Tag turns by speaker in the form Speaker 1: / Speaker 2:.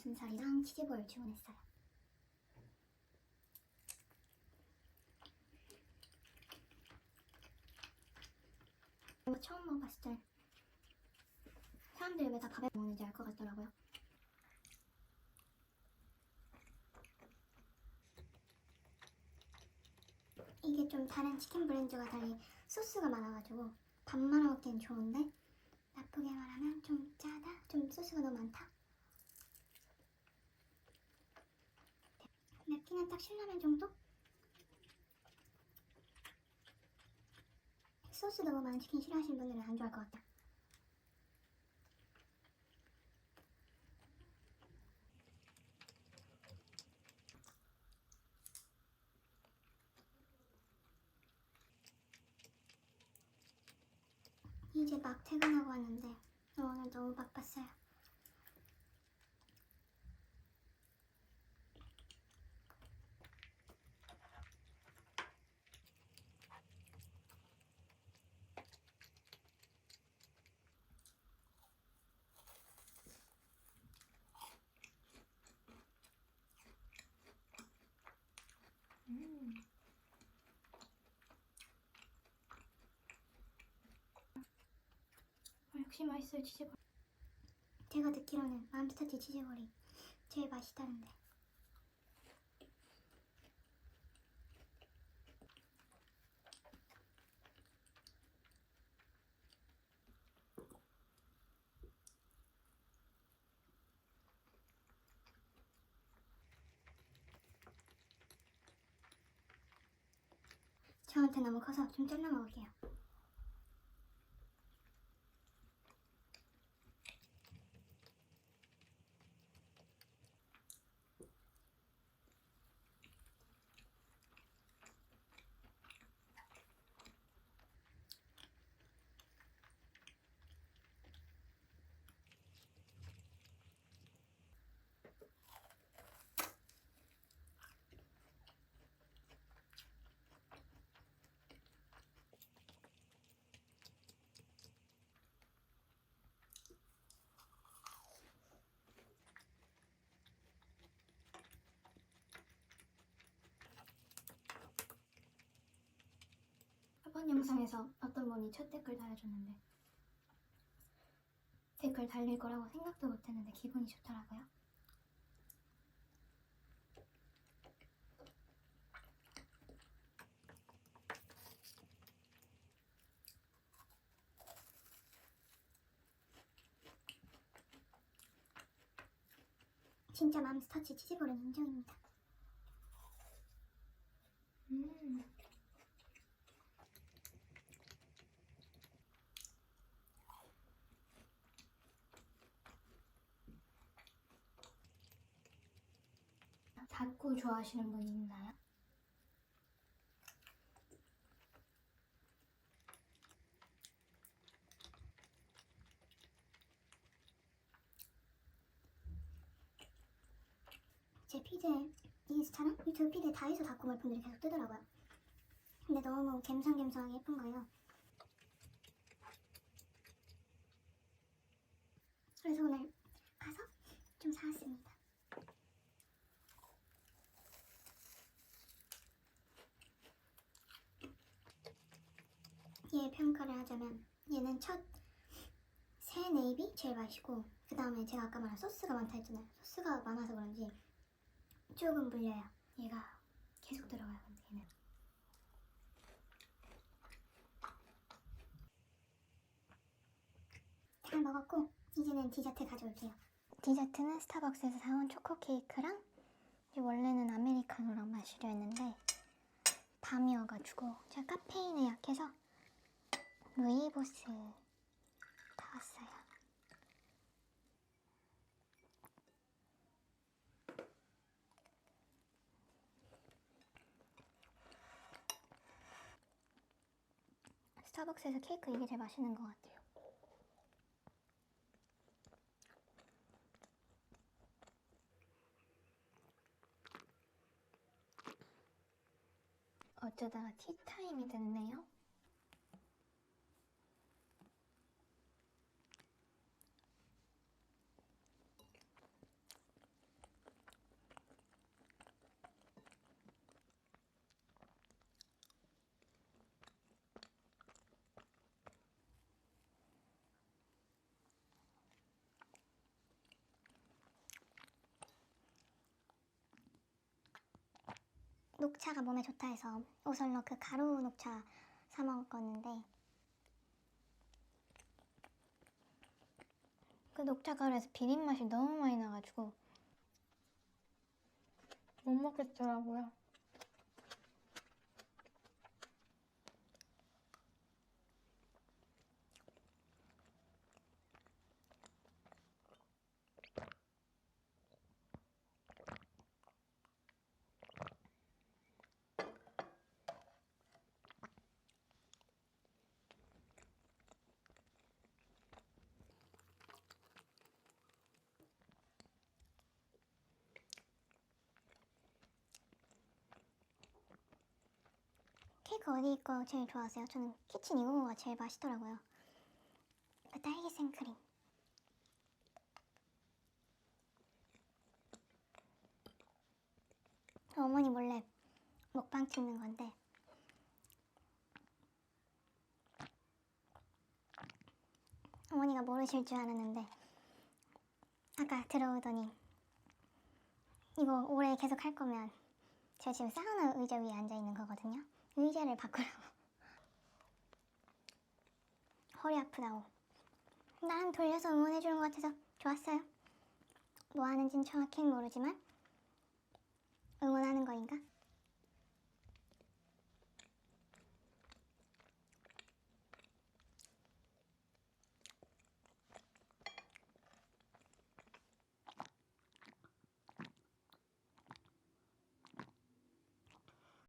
Speaker 1: 닭가슴살이랑 치즈볼 주문했어요. 처음 먹어봤을 때 사람들이 왜 다 밥에 먹는지 알 것 같더라고요. 이게 좀 다른 치킨 브랜드와 달리 소스가 많아가지고 밥 말아 먹기엔 좋은데 나쁘게 말하면 좀 짜다? 좀 소스가 너무 많다? 맵기는 딱 신라면 정도? 소스 너무 많은 치킨 싫어하시는 분들은 안 좋아할 것 같다. 이제 막 퇴근하고 왔는데 오늘 너무 바빴어요. 아, 역시 맛있어요 치즈볼. 제가 듣기로는 맘스터치 치즈볼이 제일 맛있다는데. 저한테 너무 커서 좀 잘라 먹을게요. 저번 영상에서 어떤 분이 첫 댓글 달아줬는데 댓글 달릴 거라고 생각도 못했는데 기분이 좋더라고요. 진짜 맘스터치 치즈볼은 인정입니다. 음. 닭고 좋아하시는 분 있나요? 제 피드에 인스타랑 유튜브 피드에 다이소 닭고 물품들이 계속 뜨더라고요. 근데 너무 갬성갬성하게 예쁜 거예요. 그래서 오늘 가서 좀 사왔습니다. 얘 평가를 하자면 얘는 첫 새 네이비 제일 맛있고 그 다음에 제가 아까 말한 소스가 많다 했잖아요. 소스가 많아서 그런지 조금 물려요. 얘가 계속 들어가요 근데 얘는. 잘 먹었고 이제는 디저트 가져올게요. 디저트는 스타벅스에서 사온 초코 케이크랑 원래는 아메리카노랑 마시려 했는데 밤이어가지고 제가 카페인에 약해서 루이보스 타왔어요. 스타벅스에서 케이크 이게 제일 맛있는 것 같아요. 어쩌다가 티타임이 됐네요. 녹차가 몸에 좋다 해서 오설로 그 가루 녹차 사 먹었는데 그 녹차 가루에서 비린 맛이 너무 많이 나가지고 못 먹겠더라고요. 케이크 어디 거 제일 좋아하세요? 저는 키친 이거가 제일 맛있더라고요. 그 딸기 생크림. 어머니 몰래 먹방 찍는 건데 어머니가 모르실 줄 알았는데 아까 들어오더니 이거 올해 계속 할 거면 제가 지금 사우나 의자 위에 앉아 있는 거거든요. 의자를 바꾸라고. 허리 아프다고. 나랑 돌려서 응원해주는 것 같아서 좋았어요. 뭐 하는진 정확히는 모르지만 응원하는 거니까